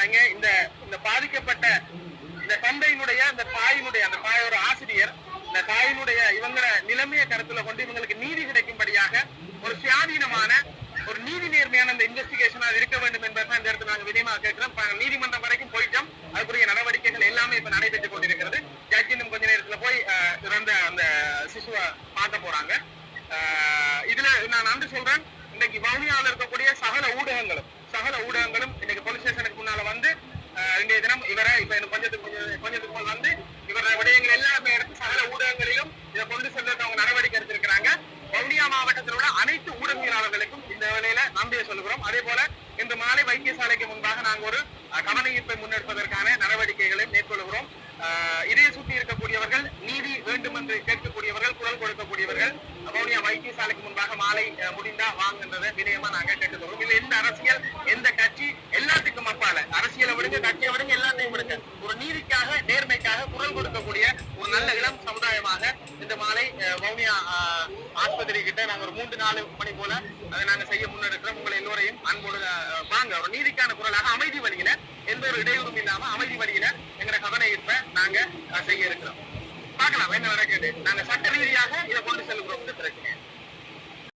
பண்றாங்க இந்த இந்த பாதிக்கப்பட்ட இந்த தந்தையினுடைய அந்த தாயினுடைய அந்த தாயோட ஆசிரியர் இந்த தாயினுடைய இவங்க நிலைமையை கருத்துல கொண்டு இவங்களுக்கு நீதி கிடைக்கும்படியாக ஒரு சுயாதீனமான ஒரு நீதி நேர்மையான அந்த இன்வெஸ்டிகேஷன் அது இருக்க வேண்டும் என்பதை இந்த இடத்துல நாங்க விதமா கேட்கிறோம். நீதிமன்றம் வரைக்கும் போயிட்டோம். அதுக்குரிய நடவடிக்கைகள் எல்லாமே இப்ப நடைபெற்று கொண்டிருக்கிறது. ஜட்ஜ் இன்னும் கொஞ்ச நேரத்துல போய் சிறந்த அந்த சிசுவை பார்க்க போறாங்க. இதுல நான் நன்றி சொல்றேன். இன்னைக்கு வவுனியாவில் இருக்கக்கூடிய சகல ஊடகங்களும் சகல ஊடகங்களும் போலீஸ் ஸ்டேஷனுக்கு முன்னால வந்து இன்றைய தினம் இவரை இப்ப எனக்கு கொஞ்சத்துக்கு கொஞ்சம் கொஞ்சத்துக்கு முன் வந்து இவருடைய விடயங்கள் எல்லாமே எடுத்து சகல ஊடகங்களிலும் இதை கொண்டு செல்றது அவங்க நடவடிக்கை எடுத்திருக்கிறாங்க. வவுனியா மாவட்டத்தில் உள்ள அனைத்து ஊடகவியலாளர்களுக்கும் இந்த வேலையில நம்பியை சொல்லுகிறோம். அதே போல இன்று மாலை வைத்தியசாலைக்கு முன்பாக நாங்கள் ஒரு அஹ், முன்னெடுப்பதற்கான நடவடிக்கைகளை மேற்கொள்கிறோம். இதை சுற்றி இருக்கக்கூடியவர்கள் நீதி வேண்டும் என்று கேட்கக்கூடியவர்கள் குரல் கொடுக்கக்கூடியவர்கள் வவுனியா வைத்தியசாலைக்கு முன்பாக மாலை முடிந்தா வாங்குன்றதை வினயமா நாங்கள் கேட்டுக்கிறோம் இல்லை எந்த அரசியல் எந்த குரல் கொடுக்கக்கூடிய ஒரு நல்ல இளம் சமுதாயமாக இந்த மாலை வவுனியா ஆஸ்பத்திரி கிட்ட நாங்க ஒரு மூன்று நாலு மணி போல அதை நாங்க செய்ய முன்னெடுக்கிறோம். உங்களை எல்லோரையும் அன்போடு வாங்க. ஒரு நீதிக்கான குரலாக அமைதி வழியில எந்த ஒரு இடையூறும் இல்லாம அமைதி வழியில எங்களை கவன ஈர்ப்ப நாங்க அஹ், செய்ய இருக்கிறோம். பார்க்கலாம் என்ன வர கேட்டு நாங்க சட்ட ரீதியாக இதை கொண்டு செல்கிறோம் பிரச்சனை.